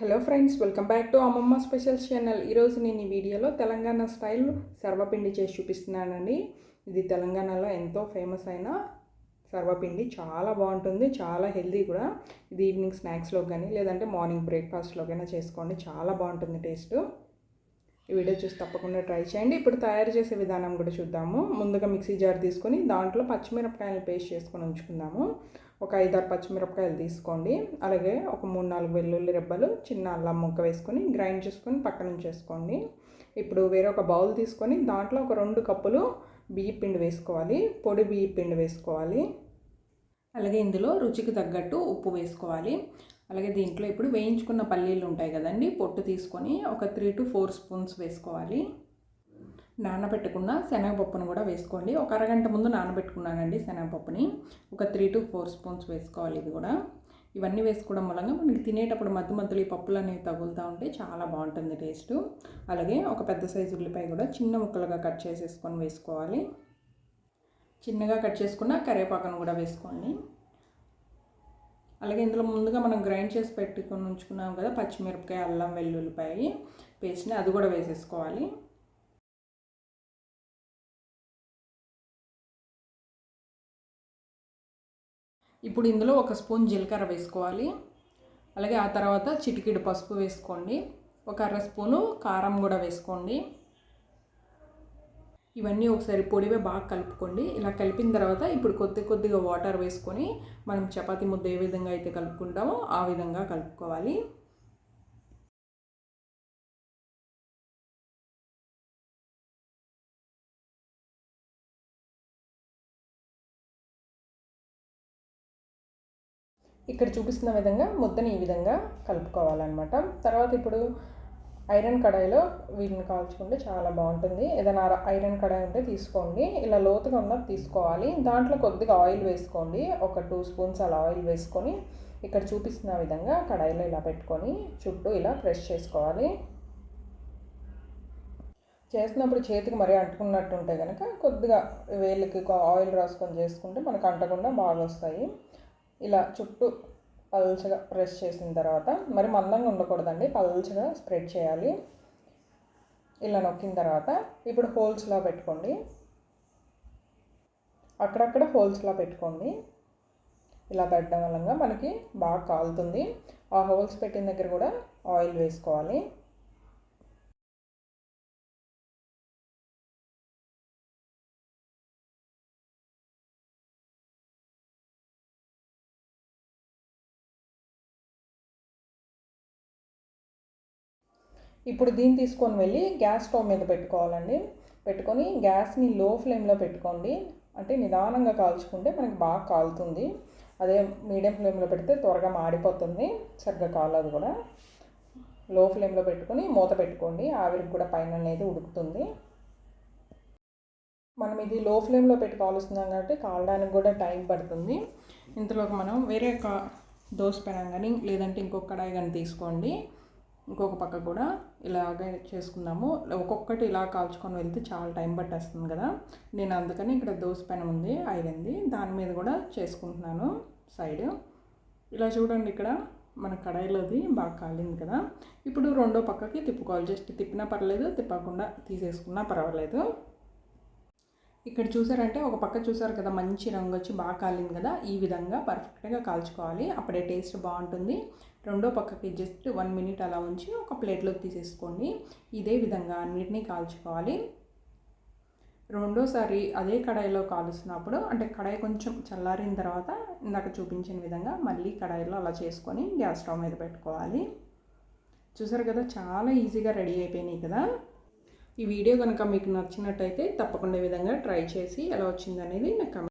Hello friends welcome back to అమ్మమ్మ special channel ఈరోజు నేను ఈ వీడియోలో తెలంగాణ స్టైల్ సర్వపిండి చేసి చూపిస్తున్నానండి. ఇది తెలంగాణలో ఎంతో ఫేమస్ అయిన సర్వపిండి. చాలా బాగుంటుంది చాలా హెల్తీ కూడా. ఇది ఈవినింగ్ స్నాక్స్లో కానీ లేదంటే మార్నింగ్ బ్రేక్ఫాస్ట్లోకైనా చేసుకోండి. చాలా బాగుంటుంది టేస్ట్ ఈ వీడియో చూసి తప్పకుండా ట్రై చేయండి. ఇప్పుడు తయారు చేసే విధానం కూడా చూద్దాము. ముందుగా మిక్సీ జార్ తీసుకొని దాంట్లో పచ్చిమిరపకాయలు పేస్ట్ చేసుకొని ఉంచుకుందాము. ఒక ఐదారు పచ్చిమిరపకాయలు తీసుకోండి. అలాగే ఒక మూడు నాలుగు వెల్లుల్లి రెబ్బలు చిన్న అల్లం ముక్క వేసుకొని గ్రైండ్ చేసుకొని పక్కన ఉంచేసుకోండి. ఇప్పుడు వేరొక బౌల్ తీసుకొని దాంట్లో ఒక రెండు కప్పులు బియ్య పిండి వేసుకోవాలి. పొడి బియ్య పిండి వేసుకోవాలి. అలాగే ఇందులో రుచికి తగ్గట్టు ఉప్పు వేసుకోవాలి. అలాగే దీంట్లో ఇప్పుడు వేయించుకున్న పల్లీలు ఉంటాయి కదండి పొట్టు తీసుకొని ఒక త్రీ టు ఫోర్ స్పూన్స్ వేసుకోవాలి. నానబెట్టుకున్న శనగపప్పును కూడా వేసుకోండి. ఒక అరగంట ముందు నానబెట్టుకున్నానండి శనగపప్పుని. ఒక త్రీ టు ఫోర్ స్పూన్స్ వేసుకోవాలి ఇది కూడా. ఇవన్నీ వేసుకోవడం మూలంగా మనకి తినేటప్పుడు మధ్య మధ్యలో ఈ పప్పులు అనేవి తగులుతూ ఉంటే చాలా బాగుంటుంది టేస్ట్. అలాగే ఒక పెద్ద సైజు ఉల్లిపాయ కూడా చిన్న ముక్కలుగా కట్ చేసేసుకొని వేసుకోవాలి. చిన్నగా కట్ చేసుకున్న కరివేపాకును కూడా వేసుకోండి. అలాగే ఇందులో ముందుగా మనం గ్రైండ్ చేసి పెట్టుకొని ఉంచుకున్నాం కదా పచ్చిమిరపకాయ అల్లం వెల్లుల్లిపాయ పేస్ట్ని అది కూడా వేసేసుకోవాలి. ఇప్పుడు ఇందులో ఒక స్పూన్ జీలకర్ర వేసుకోవాలి. అలాగే ఆ తర్వాత చిటికిడి పసుపు వేసుకోండి. ఒక అర స్పూను కారం కూడా వేసుకోండి. ఇవన్నీ ఒకసారి పొడివే బాగా కలుపుకోండి. ఇలా కలిపిన తర్వాత ఇప్పుడు కొద్ది కొద్దిగా వాటర్ వేసుకొని మనం చపాతి ముద్ద ఏ విధంగా అయితే కలుపుకుంటామో ఆ విధంగా కలుపుకోవాలి. ఇక్కడ చూపిస్తున్న విధంగా ముద్దని ఈ విధంగా కలుపుకోవాలన్నమాట. తర్వాత ఇప్పుడు ఐరన్ కడాయిలో వీటిని కాల్చుకుంటే చాలా బాగుంటుంది. ఏదైనా ఐరన్ కడాయి ఉంటే తీసుకోండి. ఇలా లోతుగా ఉన్నది తీసుకోవాలి. దాంట్లో కొద్దిగా ఆయిల్ వేసుకోండి. ఒక టూ స్పూన్స్ అలా ఆయిల్ వేసుకొని ఇక్కడ చూపిస్తున్న విధంగా కడాయిలో ఇలా పెట్టుకొని చుట్టూ ఇలా ప్రెస్ చేసుకోవాలి. చేసినప్పుడు చేతికి మరీ అంటుకున్నట్టు ఉంటే కనుక కొద్దిగా వేలికి ఆయిల్ రాసుకొని చేసుకుంటే మనకు అంటకుండా బాగా వస్తాయి. ఇలా చుట్టూ పల్చగా ప్రెస్ చేసిన తర్వాత మరి మందంగా ఉండకూడదండి. పల్చగా స్ప్రెడ్ చేయాలి. ఇలా నొక్కిన తర్వాత ఇప్పుడు హోల్స్లా పెట్టుకోండి. అక్కడక్కడ హోల్స్లా పెట్టుకోండి. ఇలా పెట్టడం వల్ల మనకి బాగా కాలుతుంది. ఆ హోల్స్ పెట్టిన దగ్గర కూడా ఆయిల్ వేసుకోవాలి. ఇప్పుడు దీన్ని తీసుకొని వెళ్ళి గ్యాస్ స్టవ్ మీద పెట్టుకోవాలండి. పెట్టుకొని గ్యాస్ని లో ఫ్లేమ్లో పెట్టుకోండి. అంటే నిదానంగా కాల్చుకుంటే మనకి బాగా కాలుతుంది. అదే మీడియం ఫ్లేమ్లో పెడితే త్వరగా మాడిపోతుంది. సరిగ్గా కాలదు కూడా. లో ఫ్లేమ్లో పెట్టుకొని మూత పెట్టుకోండి. ఆవిరికి కూడా పైన అనేది ఉడుకుతుంది. మనం ఇది లో ఫ్లేమ్లో పెట్టి కాలుస్తున్నాం కాబట్టి కాలడానికి కూడా టైం పడుతుంది. ఇంతలోకి మనం వేరే కా దోశ పెనం కానీ లేదంటే ఇంకొక కడాయి కానీ తీసుకోండి. ఇంకొక పక్క కూడా ఇలాగే చేసుకుందాము. ఒక్కొక్కటి ఇలా కాల్చుకొని వెళ్తే చాలా టైం పట్టేస్తుంది కదా. నేను అందుకని ఇక్కడ దోశ పెనం ఉంది ఐదంది దాని మీద కూడా చేసుకుంటున్నాను సైడ్. ఇలా చూడండి ఇక్కడ మన కడాయిలోది బాగా కాలింది కదా. ఇప్పుడు రెండో పక్కకి తిప్పుకోవాలి జస్ట్ తిప్పినా పర్లేదు తిప్పకుండా తీసేసుకున్నా పర్వాలేదు. ఇక్కడ చూసారంటే ఒక పక్క చూసారు కదా మంచి రంగు వచ్చి బాగా కాలింది కదా. ఈ విధంగా పర్ఫెక్ట్గా కాల్చుకోవాలి. అప్పుడే టేస్ట్ బాగుంటుంది. రెండో పక్కకి జస్ట్ వన్ మినిట్ అలా ఉంచి ఒక ప్లేట్లోకి తీసేసుకోండి. ఇదే విధంగా అన్నిటినీ కాల్చుకోవాలి. రెండోసారి అదే కడాయిలో కాలుస్తున్నప్పుడు అంటే కడాయి కొంచెం చల్లారిన తర్వాత ఇందాక చూపించిన విధంగా మళ్ళీ కడాయిలో అలా చేసుకొని గ్యాస్ స్టవ్ మీద పెట్టుకోవాలి. చూసారు కదా చాలా ఈజీగా రెడీ అయిపోయినాయి కదా. ఈ వీడియో కనుక మీకు నచ్చినట్టయితే తప్పకుండా విధంగా ట్రై చేసి ఎలా వచ్చిందనేది నాకు